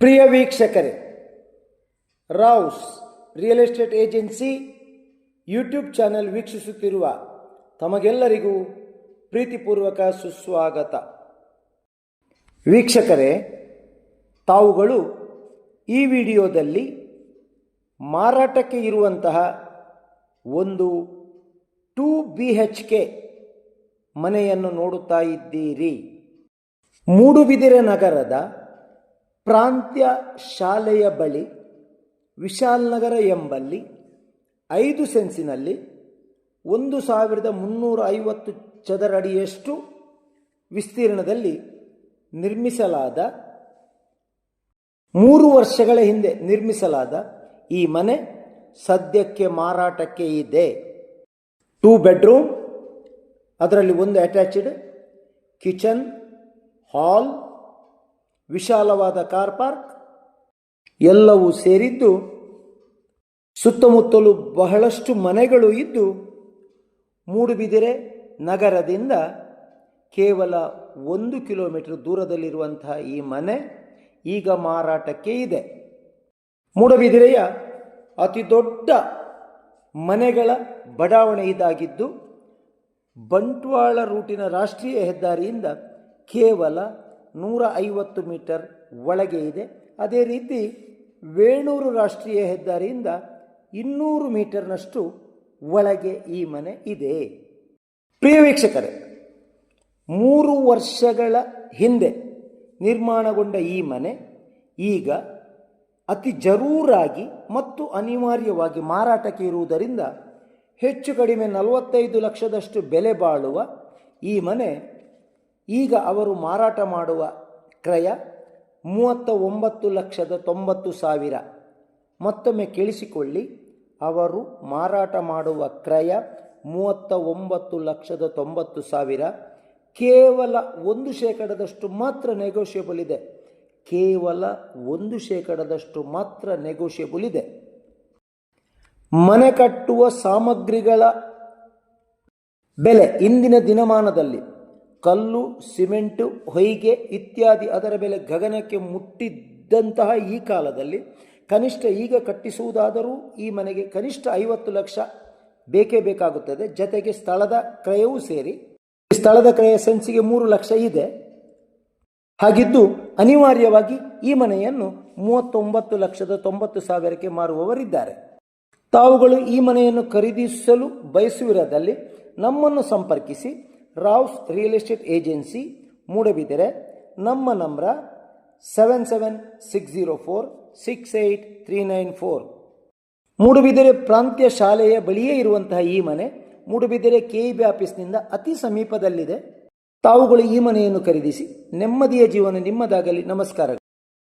ಪ್ರಿಯ ವೀಕ್ಷಕರೇ Rao's real estate agency YouTube channel ವೀಕ್ಷಿಸುತ್ತಿರುವ ತಮಗೆಲ್ಲರಿಗೂ ಪ್ರೀತಿಪೂರ್ವಕ ಸುಸ್ವಾಗತ. ವೀಕ್ಷಕರೇ, ತಾವುಗಳು ಈ ವಿಡಿಯೋದಲ್ಲಿ ಮಾರಾಟಕ್ಕೆ ಇರುವಂತಹ ಒಂದು ಟೂ ಬಿ ಹೆಚ್ ಕೆ ಮನೆಯನ್ನು ನೋಡುತ್ತಾ ಇದ್ದೀರಿ. ಮೂಡುಬಿದಿರೆ ನಗರದ ಪ್ರಾಂತ್ಯ ಶಾಲೆಯ ಬಳಿ, ವಿಶಾಲ್ ನಗರ ಎಂಬಲ್ಲಿ ಐದು ಸೆನ್ಸಿನಲ್ಲಿ ಒಂದು ಸಾವಿರದ ಮುನ್ನೂರ ಐವತ್ತು ಚದರಡಿಯಷ್ಟು ವಿಸ್ತೀರ್ಣದಲ್ಲಿ ನಿರ್ಮಿಸಲಾದ, ಮೂರು ವರ್ಷಗಳ ಹಿಂದೆ ನಿರ್ಮಿಸಲಾದ ಈ ಮನೆ ಸದ್ಯಕ್ಕೆ ಮಾರಾಟಕ್ಕೆ ಇದೆ. ಟೂ ಬೆಡ್ರೂಮ್ ಅದರಲ್ಲಿ ಒಂದು ಅಟ್ಯಾಚ್ಡ್ ಕಿಚನ್ ಹಾಲ್ ವಿಶಾಲವಾದ ಕಾರ್ ಪಾರ್ಕ್. ಎಲ್ಲವೂ ಸೇರಿದ್ದು ಸುತ್ತಮುತ್ತಲು ಬಹಳಷ್ಟು ಮನೆಗಳು ಇದ್ದು ಮೂಡುಬಿದಿರೆ ನಗರದಿಂದ ಕೇವಲ ಒಂದು ಕಿಲೋಮೀಟರ್ ದೂರದಲ್ಲಿರುವಂತಹ ಈ ಮನೆ ಈಗ ಮಾರಾಟಕ್ಕೆ ಇದೆ. ಮೂಡಬಿದಿರೆಯ ಅತಿ ದೊಡ್ಡ ಮನೆಗಳ ಬಡಾವಣೆ ಇದಾಗಿದ್ದು ಬಂಟ್ವಾಳ ರೂಟಿನ ರಾಷ್ಟ್ರೀಯ ಹೆದ್ದಾರಿಯಿಂದ ಕೇವಲ ನೂರ ಐವತ್ತು ಮೀಟರ್ ಒಳಗೆ ಇದೆ. ಅದೇ ರೀತಿ ವೇಣೂರು ರಾಷ್ಟ್ರೀಯ ಹೆದ್ದಾರಿಯಿಂದ ಇನ್ನೂರು ಮೀಟರ್ನಷ್ಟು ಒಳಗೆ ಈ ಮನೆ ಇದೆ. ಪ್ರಿಯ ವೀಕ್ಷಕರೇ, ಮೂರು ವರ್ಷಗಳ ಹಿಂದೆ ನಿರ್ಮಾಣಗೊಂಡ ಈ ಮನೆ ಈಗ ಅತಿ ಜರೂರಾಗಿ ಮತ್ತು ಅನಿವಾರ್ಯವಾಗಿ ಮಾರಾಟಕ್ಕೆ ಇರುವುದರಿಂದ ಹೆಚ್ಚು ಕಡಿಮೆ ನಲವತ್ತೈದು ಲಕ್ಷದಷ್ಟು ಬೆಲೆ ಬಾಳುವ ಈ ಮನೆ ಈಗ ಅವರು ಮಾರಾಟ ಮಾಡುವ ಕ್ರಯ ಮೂವತ್ತ ಒಂಬತ್ತು ಲಕ್ಷದ ತೊಂಬತ್ತು ಸಾವಿರ. ಮತ್ತೊಮ್ಮೆ ಕೇಳಿಸಿಕೊಳ್ಳಿ, ಅವರು ಮಾರಾಟ ಮಾಡುವ ಕ್ರಯ ಮೂವತ್ತ ಒಂಬತ್ತು ಲಕ್ಷದ ತೊಂಬತ್ತು ಸಾವಿರ. ಕೇವಲ ಒಂದು ಶೇಕಡದಷ್ಟು ಮಾತ್ರ ನೆಗೋಷಿಯಬಲ್ ಇದೆ. ಕೇವಲ ಒಂದು ಶೇಕಡದಷ್ಟು ಮಾತ್ರ ನೆಗೋಷಿಯಬಲ್ ಇದೆ. ಮನೆ ಕಟ್ಟುವ ಸಾಮಗ್ರಿಗಳ ಬೆಲೆ ಇಂದಿನ ದಿನಮಾನದಲ್ಲಿ ಕಲ್ಲು, ಸಿಮೆಂಟು, ಹೊಯ್ಗೆ ಇತ್ಯಾದಿ ಅದರ ಬೆಲೆ ಗಗನಕ್ಕೆ ಮುಟ್ಟಿದ್ದಂತಹ ಈ ಕಾಲದಲ್ಲಿ ಕನಿಷ್ಠ ಈಗ ಕಟ್ಟಿಸುವುದಾದರೂ ಈ ಮನೆಗೆ ಕನಿಷ್ಠ ಐವತ್ತು ಲಕ್ಷ ಬೇಕೇ ಬೇಕಾಗುತ್ತದೆ. ಜತೆಗೆ ಸ್ಥಳದ ಕ್ರಯವೂ ಸೇರಿ ಈ ಸ್ಥಳದ ಕ್ರಯ ಸೆನ್ಸಿಗೆ ಮೂರು ಲಕ್ಷ ಇದೆ. ಹಾಗಿದ್ದು ಅನಿವಾರ್ಯವಾಗಿ ಈ ಮನೆಯನ್ನು ಮೂವತ್ತೊಂಬತ್ತು ಲಕ್ಷದ ತೊಂಬತ್ತು ಸಾವಿರಕ್ಕೆ ಮಾರುವವರಿದ್ದಾರೆ. ತಾವುಗಳು ಈ ಮನೆಯನ್ನು ಖರೀದಿಸಲು ಬಯಸುವಿರದಲ್ಲಿ ನಮ್ಮನ್ನು ಸಂಪರ್ಕಿಸಿ Rao's real estate agency Moodbidri ನಮ್ಮ number seven seven six zero four six eight three nine four. Moodbidri ಪ್ರಾಂತ್ಯ ಶಾಲೆಯ ಬಳಿಯೇ ಇರುವಂತಹ ಈ ಮನೆ ಮೂಡುಬಿದರೆ ಕೆ ಬಿ ಆಫೀಸ್ನಿಂದ ಅತಿ ಸಮೀಪದಲ್ಲಿದೆ. ತಾವುಗಳು ಈ ಮನೆಯನ್ನು ಖರೀದಿಸಿ ನೆಮ್ಮದಿಯ ಜೀವನ ನಿಮ್ಮದಾಗಲಿ. ನಮಸ್ಕಾರ